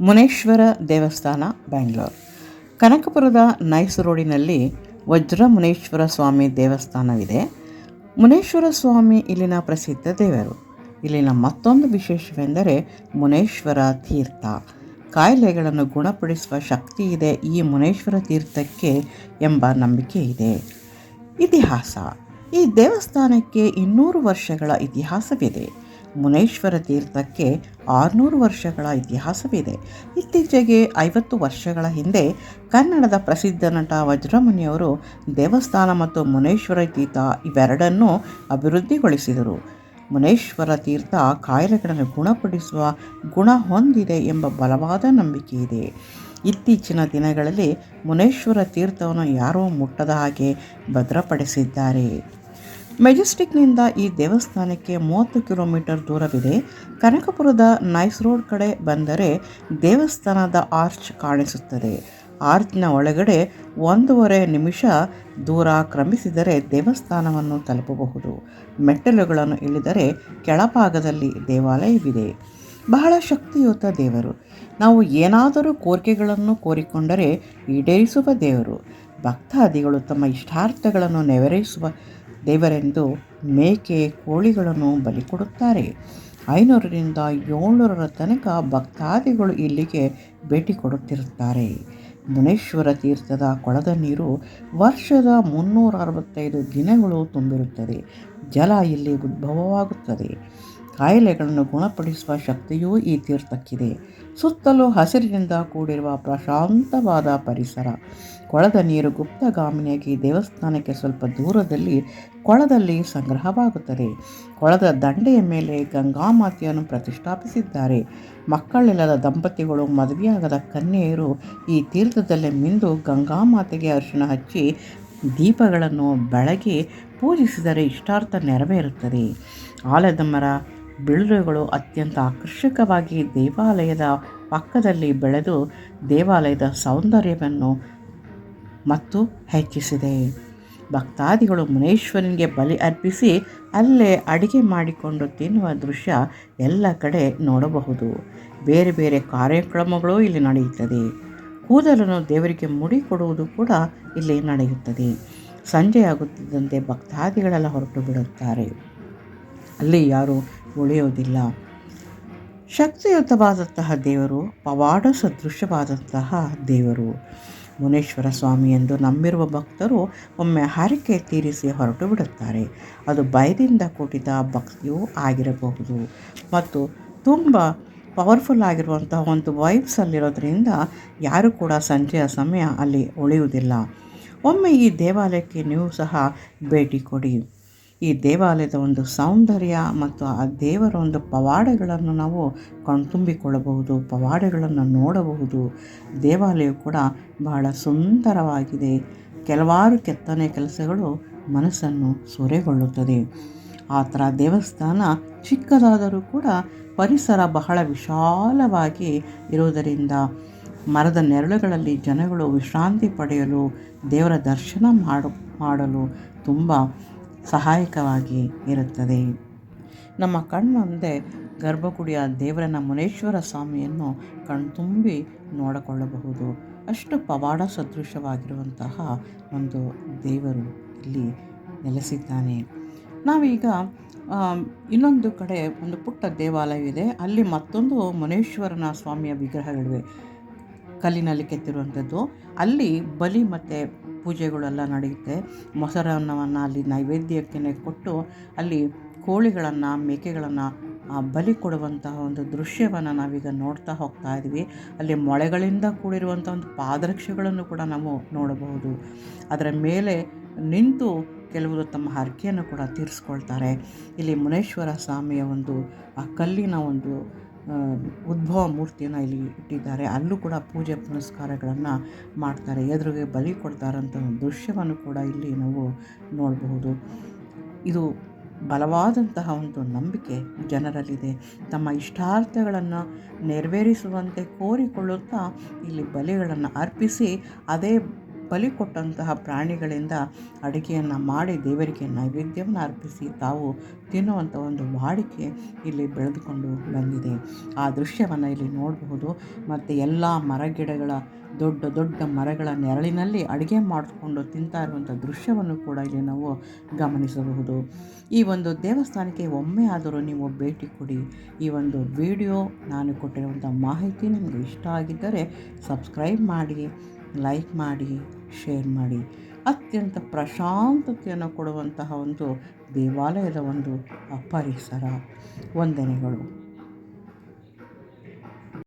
ಮುನೇಶ್ವರ ದೇವಸ್ಥಾನ, ಬ್ಯಾಂಗ್ಳೂರ್. ಕನಕಪುರದ ನೈಸ್ ರೋಡಿನಲ್ಲಿ ವಜ್ರ ಮುನೇಶ್ವರ ಸ್ವಾಮಿ ದೇವಸ್ಥಾನವಿದೆ. ಮುನೇಶ್ವರ ಸ್ವಾಮಿ ಇಲ್ಲಿನ ಪ್ರಸಿದ್ಧ ದೇವರು. ಇಲ್ಲಿನ ಮತ್ತೊಂದು ವಿಶೇಷವೆಂದರೆ ಮುನೇಶ್ವರ ತೀರ್ಥ. ಕಾಯಿಲೆಗಳನ್ನು ಗುಣಪಡಿಸುವ ಶಕ್ತಿ ಇದೆ ಈ ಮುನೇಶ್ವರ ತೀರ್ಥಕ್ಕೆ ಎಂಬ ನಂಬಿಕೆ ಇದೆ. ಇತಿಹಾಸ. ಈ ದೇವಸ್ಥಾನಕ್ಕೆ ಇನ್ನೂರು ವರ್ಷಗಳ ಇತಿಹಾಸವಿದೆ. ಮುನೇಶ್ವರ ತೀರ್ಥಕ್ಕೆ ಆರುನೂರು ವರ್ಷಗಳ ಇತಿಹಾಸವಿದೆ. ಇತ್ತೀಚೆಗೆ ಐವತ್ತು ವರ್ಷಗಳ ಹಿಂದೆ ಕನ್ನಡದ ಪ್ರಸಿದ್ಧ ನಟ ವಜ್ರಮುನಿಯವರು ದೇವಸ್ಥಾನ ಮತ್ತು ಮುನೇಶ್ವರ ತೀರ್ಥ ಇವೆರಡನ್ನೂ ಅಭಿವೃದ್ಧಿಗೊಳಿಸಿದರು. ಮುನೇಶ್ವರ ತೀರ್ಥ ಕಾಯಿಲೆಗಳನ್ನು ಗುಣಪಡಿಸುವ ಗುಣ ಹೊಂದಿದೆ ಎಂಬ ಬಲವಾದ ನಂಬಿಕೆ ಇದೆ. ಇತ್ತೀಚಿನ ದಿನಗಳಲ್ಲಿ ಮುನೇಶ್ವರ ತೀರ್ಥವನ್ನು ಯಾರೋ ಮುಟ್ಟದ ಹಾಗೆ ಭದ್ರಪಡಿಸಿದ್ದಾರೆ. ಮೆಜೆಸ್ಟಿಕ್ನಿಂದ ಈ ದೇವಸ್ಥಾನಕ್ಕೆ ಮೂವತ್ತು ಕಿಲೋಮೀಟರ್ ದೂರವಿದೆ. ಕನಕಪುರದ ನೈಸ್ ರೋಡ್ ಕಡೆ ಬಂದರೆ ದೇವಸ್ಥಾನದ ಆರ್ಚ್ ಕಾಣಿಸುತ್ತದೆ. ಆರ್ಚ್ನ ಒಳಗಡೆ ಒಂದೂವರೆ ನಿಮಿಷ ದೂರ ಕ್ರಮಿಸಿದರೆ ದೇವಸ್ಥಾನವನ್ನು ತಲುಪಬಹುದು. ಮೆಟ್ಟಲುಗಳನ್ನು ಇಳಿದರೆ ಕೆಳಭಾಗದಲ್ಲಿ ದೇವಾಲಯವಿದೆ. ಬಹಳ ಶಕ್ತಿಯುತ ದೇವರು. ನಾವು ಏನಾದರೂ ಕೋರಿಕೆಗಳನ್ನು ಕೋರಿಕೊಂಡರೆ ಈಡೇರಿಸುವ ದೇವರು. ಭಕ್ತಾದಿಗಳು ತಮ್ಮ ಇಷ್ಟಾರ್ಥಗಳನ್ನು ನೆರವೇರಿಸುವ ದೇವರೆಂದು ಮೇಕೆ ಕೋಳಿಗಳನ್ನು ಬಲಿ ಕೊಡುತ್ತಾರೆ. ಐನೂರರಿಂದ ಏಳ್ನೂರರ ತನಕ ಭಕ್ತಾದಿಗಳು ಇಲ್ಲಿಗೆ ಭೇಟಿ ಕೊಡುತ್ತಿರುತ್ತಾರೆ. ಮುನೇಶ್ವರ ತೀರ್ಥದ ಕೊಳದ ನೀರು ವರ್ಷದ ಮುನ್ನೂರ ಅರವತ್ತೈದು ದಿನಗಳು ತುಂಬಿರುತ್ತದೆ. ಜಲ ಇಲ್ಲಿ ಉದ್ಭವವಾಗುತ್ತದೆ. ಕಾಯಿಲೆಗಳನ್ನು ಗುಣಪಡಿಸುವ ಶಕ್ತಿಯೂ ಈ ತೀರ್ಥಕ್ಕಿದೆ. ಸುತ್ತಲೂ ಹಸಿರಿನಿಂದ ಕೂಡಿರುವ ಪ್ರಶಾಂತವಾದ ಪರಿಸರ. ಕೊಳದ ನೀರು ಗುಪ್ತಗಾಮಿನಿಯಾಗಿ ದೇವಸ್ಥಾನಕ್ಕೆ ಸ್ವಲ್ಪ ದೂರದಲ್ಲಿ ಕೊಳದಲ್ಲಿ ಸಂಗ್ರಹವಾಗುತ್ತದೆ. ಕೊಳದ ದಂಡೆಯ ಮೇಲೆ ಗಂಗಾಮಾತೆಯನ್ನು ಪ್ರತಿಷ್ಠಾಪಿಸಿದ್ದಾರೆ. ಮಕ್ಕಳಿಲ್ಲದ ದಂಪತಿಗಳು ಮದುವೆಯಾಗದ ಕನ್ಯೆಯರು ಈ ತೀರ್ಥದಲ್ಲಿ ಮಿಂದು ಗಂಗಾಮಾತೆಗೆ ಅರಿಶಿಣ ಹಚ್ಚಿ ದೀಪಗಳನ್ನು ಬೆಳಗಿ ಪೂಜಿಸಿದರೆ ಇಷ್ಟಾರ್ಥ ನೆರವೇರುತ್ತದೆ. ಆಲದ ಮರ ಬಿಳುಗಳು ಅತ್ಯಂತ ಆಕರ್ಷಕವಾಗಿ ದೇವಾಲಯದ ಪಕ್ಕದಲ್ಲಿ ಬೆಳೆದು ದೇವಾಲಯದ ಸೌಂದರ್ಯವನ್ನು ಮತ್ತು ಹೆಚ್ಚಿಸಿದೆ. ಭಕ್ತಾದಿಗಳು ಮುನೇಶ್ವರನಿಗೆ ಬಲಿ ಅರ್ಪಿಸಿ ಅಲ್ಲೇ ಅಡಿಗೆ ಮಾಡಿಕೊಂಡು ತಿನ್ನುವ ದೃಶ್ಯ ಎಲ್ಲ ಕಡೆ ನೋಡಬಹುದು. ಬೇರೆ ಬೇರೆ ಕಾರ್ಯಕ್ರಮಗಳು ಇಲ್ಲಿ ನಡೆಯುತ್ತದೆ. ಕೂದಲನ್ನು ದೇವರಿಗೆ ಮುಡಿ ಕೊಡುವುದು ಕೂಡ ಇಲ್ಲಿ ನಡೆಯುತ್ತದೆ. ಸಂಜೆಯಾಗುತ್ತಿದ್ದಂತೆ ಭಕ್ತಾದಿಗಳೆಲ್ಲ ಹೊರಟು ಬಿಡುತ್ತಾರೆ. ಅಲ್ಲಿ ಯಾರೂ ಉಳಿಯೋದಿಲ್ಲ. ಶಕ್ತಿಯುತವಾದಂತಹ ದೇವರು, ಪವಾಡ ಸದೃಶ್ಯವಾದಂತಹ ದೇವರು. ಮುನೇಶ್ವರ ಸ್ವಾಮಿ ಎಂದು ನಂಬಿರುವ ಭಕ್ತರು ಒಮ್ಮೆ ಹರಕೆ ತೀರಿಸಿ ಹೊರಟು ಬಿಡುತ್ತಾರೆ. ಅದು ಭಯದಿಂದ ಕೂಡಿದ ಭಕ್ತಿಯೂ ಆಗಿರಬಹುದು. ಮತ್ತು ತುಂಬ ಪವರ್ಫುಲ್ ಆಗಿರುವಂತಹ ಒಂದು ವೈಬ್ಸಲ್ಲಿರೋದ್ರಿಂದ ಯಾರು ಕೂಡ ಸಂಜೆಯ ಸಮಯ ಅಲ್ಲಿ ಉಳಿಯುವುದಿಲ್ಲ. ಒಮ್ಮೆ ಈ ದೇವಾಲಯಕ್ಕೆ ನೀವು ಸಹ ಭೇಟಿ ಕೊಡಿ. ಈ ದೇವಾಲಯದ ಒಂದು ಸೌಂದರ್ಯ ಮತ್ತು ಆ ದೇವರ ಒಂದು ಪವಾಡಗಳನ್ನು ನಾವು ಕಣ್ತುಂಬಿಕೊಳ್ಳಬಹುದು, ಪವಾಡಗಳನ್ನು ನೋಡಬಹುದು. ದೇವಾಲಯ ಕೂಡ ಬಹಳ ಸುಂದರವಾಗಿದೆ. ಕೆಲವಾರು ಕೆತ್ತನೆ ಕೆಲಸಗಳು ಮನಸ್ಸನ್ನು ಸೂರೆಗೊಳ್ಳುತ್ತದೆ. ಆ ಥರ ದೇವಸ್ಥಾನ ಚಿಕ್ಕದಾದರೂ ಕೂಡ ಪರಿಸರ ಬಹಳ ವಿಶಾಲವಾಗಿ ಇರುವುದರಿಂದ ಮರದ ನೆರಳುಗಳಲ್ಲಿ ಜನಗಳು ವಿಶ್ರಾಂತಿ ಪಡೆಯಲು, ದೇವರ ದರ್ಶನ ಮಾಡು, ಮಾಡಲು ತುಂಬ ಸಹಾಯಕವಾಗಿ ಇರುತ್ತದೆ. ನಮ್ಮ ಕಣ್ಮುಂದೆ ಗರ್ಭಗುಡಿಯ ದೇವರನ ಮುನೇಶ್ವರ ಸ್ವಾಮಿಯನ್ನು ಕಣ್ತುಂಬಿ ನೋಡಿಕೊಳ್ಳಬಹುದು. ಅಷ್ಟು ಪವಾಡ ಸದೃಶವಾಗಿರುವಂತಹ ಒಂದು ದೇವರು ಇಲ್ಲಿ ನೆಲೆಸಿದ್ದಾನೆ. ನಾವೀಗ ಇನ್ನೊಂದು ಕಡೆ ಒಂದು ಪುಟ್ಟ ದೇವಾಲಯವಿದೆ. ಅಲ್ಲಿ ಮತ್ತೊಂದು ಮುನೇಶ್ವರನ ಸ್ವಾಮಿಯ ವಿಗ್ರಹಗಳಿವೆ. ಕಲ್ಲಿನಲ್ಲಿ ಕೆತ್ತಿರುವಂಥದ್ದು. ಅಲ್ಲಿ ಬಲಿ ಮತ್ತು ಪೂಜೆಗಳೆಲ್ಲ ನಡೆಯುತ್ತೆ. ಮೊಸರನ್ನವನ್ನು ಅಲ್ಲಿ ನೈವೇದ್ಯಕ್ಕೆ ಕೊಟ್ಟು ಅಲ್ಲಿ ಕೋಳಿಗಳನ್ನು, ಮೇಕೆಗಳನ್ನು ಬಲಿ ಕೊಡುವಂತಹ ಒಂದು ದೃಶ್ಯವನ್ನು ನಾವೀಗ ನೋಡ್ತಾ ಹೋಗ್ತಾ ಇದ್ದೀವಿ. ಅಲ್ಲಿ ಮೊಳೆಗಳಿಂದ ಕೂಡಿರುವಂಥ ಒಂದು ಪಾದರಕ್ಷೆಗಳನ್ನು ಕೂಡ ನಾವು ನೋಡಬಹುದು. ಅದರ ಮೇಲೆ ನಿಂತು ಕೆಲವರು ತಮ್ಮ ಹರಕೆಯನ್ನು ಕೂಡ ತೀರಿಸ್ಕೊಳ್ತಾರೆ. ಇಲ್ಲಿ ಮುನೇಶ್ವರ ಸ್ವಾಮಿಯ ಒಂದು, ಆ ಕಲ್ಲಿನ ಒಂದು ಉದ್ಭವ ಮೂರ್ತಿಯನ್ನು ಇಲ್ಲಿ ಇಟ್ಟಿದ್ದಾರೆ. ಅಲ್ಲೂ ಕೂಡ ಪೂಜೆ ಪುನಸ್ಕಾರಗಳನ್ನು ಮಾಡ್ತಾರೆ. ಎದುರಿಗೆ ಬಲಿ ಕೊಡ್ತಾರಂಥ ಒಂದು ದೃಶ್ಯವನ್ನು ಕೂಡ ಇಲ್ಲಿ ನಾವು ನೋಡಬಹುದು. ಇದು ಬಲವಾದಂತಹ ಒಂದು ನಂಬಿಕೆ ಜನರಲ್ಲಿದೆ. ತಮ್ಮ ಇಷ್ಟಾರ್ಥಗಳನ್ನು ನೆರವೇರಿಸುವಂತೆ ಕೋರಿಕೊಳ್ಳುತ್ತಾ ಇಲ್ಲಿ ಬಲಿಗಳನ್ನು ಅರ್ಪಿಸಿ, ಅದೇ ಬಲಿ ಕೊಟ್ಟಂತಹ ಪ್ರಾಣಿಗಳಿಂದ ಅಡುಗೆಯನ್ನು ಮಾಡಿ ದೇವರಿಗೆ ನೈವೇದ್ಯವನ್ನು ಅರ್ಪಿಸಿ ತಾವು ತಿನ್ನುವಂಥ ಒಂದು ವಾಡಿಕೆ ಇಲ್ಲಿ ಬೆಳೆದುಕೊಂಡು ಬಂದಿದೆ. ಆ ದೃಶ್ಯವನ್ನು ಇಲ್ಲಿ ನೋಡಬಹುದು. ಮತ್ತು ಎಲ್ಲ ಮರಗಿಡಗಳ ದೊಡ್ಡ ದೊಡ್ಡ ಮರಗಳ ನೆರಳಿನಲ್ಲಿ ಅಡುಗೆ ಮಾಡಿಕೊಂಡು ತಿಂತಾ ಇರುವಂಥ ದೃಶ್ಯವನ್ನು ಕೂಡ ಇಲ್ಲಿ ನಾವು ಗಮನಿಸಬಹುದು. ಈ ಒಂದು ದೇವಸ್ಥಾನಕ್ಕೆ ಒಮ್ಮೆ ಆದರೂ ನೀವು ಭೇಟಿ ಕೊಡಿ. ಈ ಒಂದು ವಿಡಿಯೋ ನಾನು ಕೊಟ್ಟಿರುವಂಥ ಮಾಹಿತಿ ನಿಮಗೆ ಇಷ್ಟ ಆಗಿದ್ದರೆ ಸಬ್ಸ್ಕ್ರೈಬ್ ಮಾಡಿ. ಲೈಕ್ ಮಾಡಿ ಶೇರ್ ಮಾಡಿ ಅತ್ಯಂತ ಪ್ರಶಾಂತತೆಯನ್ನು ಕೊಡುವಂತಹ ಒಂದು ದೇವಾಲಯದ ಒಂದು ಪರಿಸರ ವಂದನೆಗಳು.